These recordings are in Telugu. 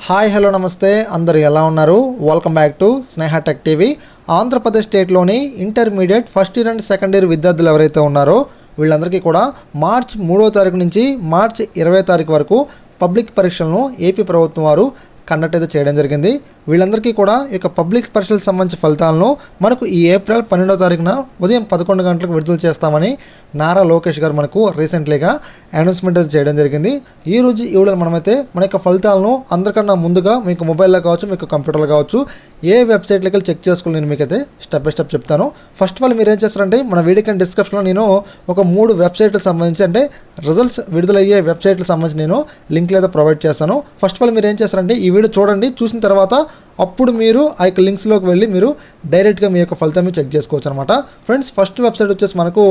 హాయ్ హలో నమస్తే. అందరు ఎలా ఉన్నారు? Welcome back to Sneha tech TV Andhra Pradesh స్టేట్లోని intermediate first year and second year విద్యార్థులు ఎవరైతే ఉన్నారో వీళ్ళందరికీ కూడా మార్చ్ మూడో తారీఖు నుంచి మార్చ్ ఇరవై తారీఖు వరకు పబ్లిక్ పరీక్షలను ఏపీ ప్రభుత్వం వారు కండక్ట్ అయితే చేయడం జరిగింది. వీళ్ళందరికీ కూడా ఈ యొక్క పబ్లిక్ పరీక్షలకు సంబంధించిన ఫలితాలను మనకు ఈ ఏప్రిల్ పన్నెండవ తారీఖున ఉదయం పదకొండు గంటలకు విడుదల చేస్తామని నారా లోకేష్ గారు మనకు రీసెంట్లీగా అనౌన్స్మెంట్ అయితే చేయడం జరిగింది. ఈ రోజు ఈ వీడియోలో మనమైతే మన యొక్క ఫలితాలను అందరికన్నా ముందుగా మీకు మొబైల్లో కావచ్చు మీకు కంప్యూటర్లో కావచ్చు ఏ వెబ్సైట్లకి వెళ్ళి చెక్ చేసుకోవాలి నేను మీకైతే స్టెప్ బై స్టెప్ చెప్తాను. ఫస్ట్ ఆఫ్ ఆల్ మీరు ఏం చేస్తారంటే మన వీడియో కింద డిస్క్రిప్షన్లో నేను ఒక మూడు వెబ్సైట్లకు సంబంధించి అంటే రిజల్ట్స్ విడుదలయ్యే వెబ్సైట్లకు సంబంధించి నేను లింక్లు అయితే ప్రొవైడ్ చేస్తాను. ఫస్ట్ ఆఫ్ ఆల్ మీరు ఏం చేస్తారంటే ఈ వీడియో చూడండి. చూసిన తర్వాత అప్పుడు మీరు ఆ యొక్క లింక్స్లోకి వెళ్ళి మీరు డైరెక్ట్గా మీ యొక్క ఫలితాన్ని చెక్ చేసుకోవచ్చు అనమాట ఫ్రెండ్స్ ఫస్ట్ వెబ్సైట్ వచ్చేసి మనకు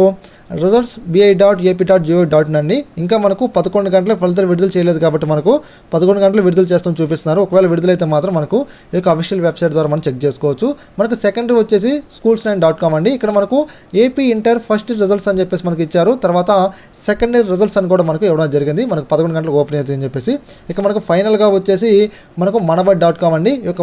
results BI dot AP dot GO dot అండి. ఇంకా మనకు పదకొండు గంటల ఫలితాలు విడుదల చేయలేదు కాబట్టి మనకు పదకొండు గంటలు విడుదల చేస్తాం చూపిస్తున్నారు. ఒకవేళ విడుదలైతే మాత్రం మనకు ఈ యొక్క అఫీషియల్ వెబ్సైట్ ద్వారా మనం చెక్ చేసుకోవచ్చు. మనకు సెకండరీ వచ్చేసి స్కూల్స్ నైన్ డాట్ కామ్ అండి. ఇక్కడ మనకు ఏపీ ఇంటర్ ఫస్ట్ రిజల్ట్స్ అని చెప్పేసి మనకి ఇచ్చారు. తర్వాత సెకండరీ రిజల్ట్స్ అని కూడా మనకు ఇవ్వడం జరిగింది. మనకు పదకొండు గంటలకు ఓపెన్ అవుతుంది అని చెప్పేసి. ఇక మనకు ఫైనల్గా వచ్చేసి మనకు మనబడ్ డాట్ కామ్ అండి. ఈ యొక్క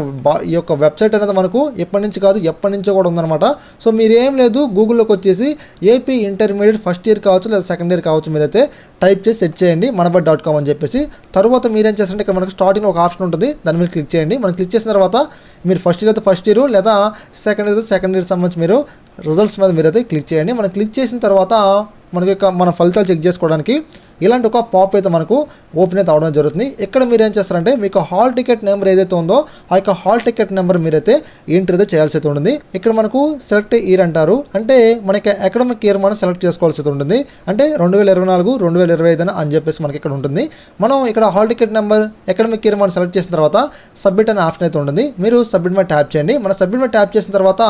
ఈ యొక్క వెబ్సైట్ అనేది మనకు ఎప్పటి నుంచి కాదు ఎప్పటి నుంచో కూడా ఉందన్నమాట. సో మీరు ఏం లేదు గూగుల్లోకి వచ్చేసి ఏపీ ఇంటర్మీడియట్ ఫస్ట్ ఇయర్ కావచ్చు లేదా సెకండ్ ఇయర్ కావచ్చు మీరైతే టైప్ చేసి సెట్ చేయండి మనబడ్ డాట్ కామ్ అని చెప్పేసి. తర్వాత మీరేం చేస్తారంటే ఇక్కడ మనకు స్టార్టింగ్ ఒక ఆప్షన్ ఉంటుంది దాని మీద క్లిక్ చేయండి. మనం క్లిక్ చేసిన తర్వాత మీరు ఫస్ట్ ఇయర్ అయితే ఫస్ట్ ఇయర్ లేదా సెకండ్ ఇయర్ అయితే సెకండ్ ఇయర్ సంబంధించి మీరు రిజల్ట్స్ మీద మీరైతే క్లిక్ చేయండి. మనం క్లిక్ చేసిన తర్వాత మనకి యొక్క మన ఫలితాలు చెక్ చేసుకోవడానికి ఇలాంటి ఒక పాప్ అయితే మనకు ఓపెన్ అయితే అవడం జరుగుతుంది. ఇక్కడ మీరు ఏం చేస్తారంటే మీకు హాల్ టికెట్ నెంబర్ ఏదైతే ఉందో ఆ యొక్క హాల్ టికెట్ నెంబర్ మీరైతే ఎంట్రీ అయితే చేయాల్సి అయితే ఉంటుంది. ఇక్కడ మనకు సెలెక్ట్ ఇయర్ అంటారు. అంటే మనకి అకాడమిక్ ఇయర్ మనం సెలెక్ట్ చేసుకోవాల్సి అయితే ఉంటుంది. అంటే రెండు వేల ఇరవై నాలుగు రెండు వేల ఇరవై ఐదు అని చెప్పేసి మనకి ఇక్కడ ఉంటుంది. మనం ఇక్కడ hall ticket number academic year మనం సెలెక్ట్ చేసిన తర్వాత సబ్మిట్ అనే ఆప్షన్ అయితే ఉంటుంది. మీరు సబ్మిట్ మీద ట్యాప్ చేయండి. మన సబ్మిట్ మీద ట్యాప్ చేసిన తర్వాత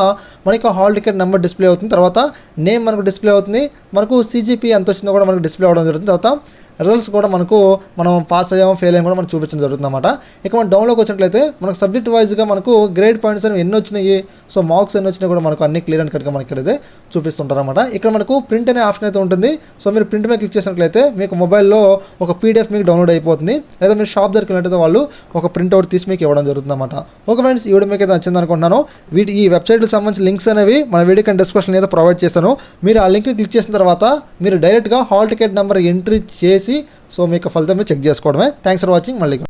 మనకి హాల్ టికెట్ నెంబర్ డిస్ప్లే అవుతుంది. తర్వాత నేమ్ మనకు డిస్ప్లే అవుతుంది. మనకు సీజీపీ ఎంత వచ్చిందో కూడా మనకు డిస్ప్లే అవడం జరుగుతుంది. తర్వాత రిజల్ట్స్ కూడా మనకు మనం పాస్ అయ్యామో ఫెయిల్ అయ్యామో కూడా చూపించడం జరుగుతుంది అనమాట ఇక మనం డౌన్లోకి వచ్చినట్లయితే మనకు సబ్జెక్ట్ వైజ్గా మనకు గ్రేడ్ పాయింట్స్ అనేవి ఎన్ని వచ్చినాయి సో మార్క్స్ ఎన్ని వచ్చినాయి కూడా మనకు అన్ని క్లియర్ అండ్ కట్గా మనకి ఇక్కడైతే చూపిస్తుంటారనమాట ఇక్కడ మనకు ప్రింట్ అనే ఆప్షన్ అయితే ఉంటుంది. సో మీరు ప్రింట్ మీద క్లిక్ చేసినట్లయితే మీకు మొబైల్లో ఒక పీడిఎఫ్ మీకు డౌన్లోడ్ అయిపోతుంది. లేదా మీరు షాప్ దగ్గరికి వెళ్ళినట్లయితే వాళ్ళు ఒక ప్రింట్ అవుట్ తీసి మీకు ఇవ్వడం జరుగుతుంది అనమాట ఓకే ఫ్రెండ్స్ ఈ వీడియో మీకు అయితే నచ్చింది అనుకుంటున్నాను. వీటి ఈ వెబ్సైట్కి సంబంధించిన లింక్స్ అనేవి మన వీడియో కింద డిస్క్రిప్షన్ అయితే ప్రొవైడ్ చేస్తాను. మీరు ఆ లింక్ క్లిక్ చేసిన తర్వాత మీరు డైరెక్ట్గా హాల్ టికెట్ నెంబర్ ఎంట్రీ చేసి సో మీకు ఫలితం చెక్ చేసుకోవడమే. థ్యాంక్స్ ఫర్ వాచింగ్ మళ్ళీ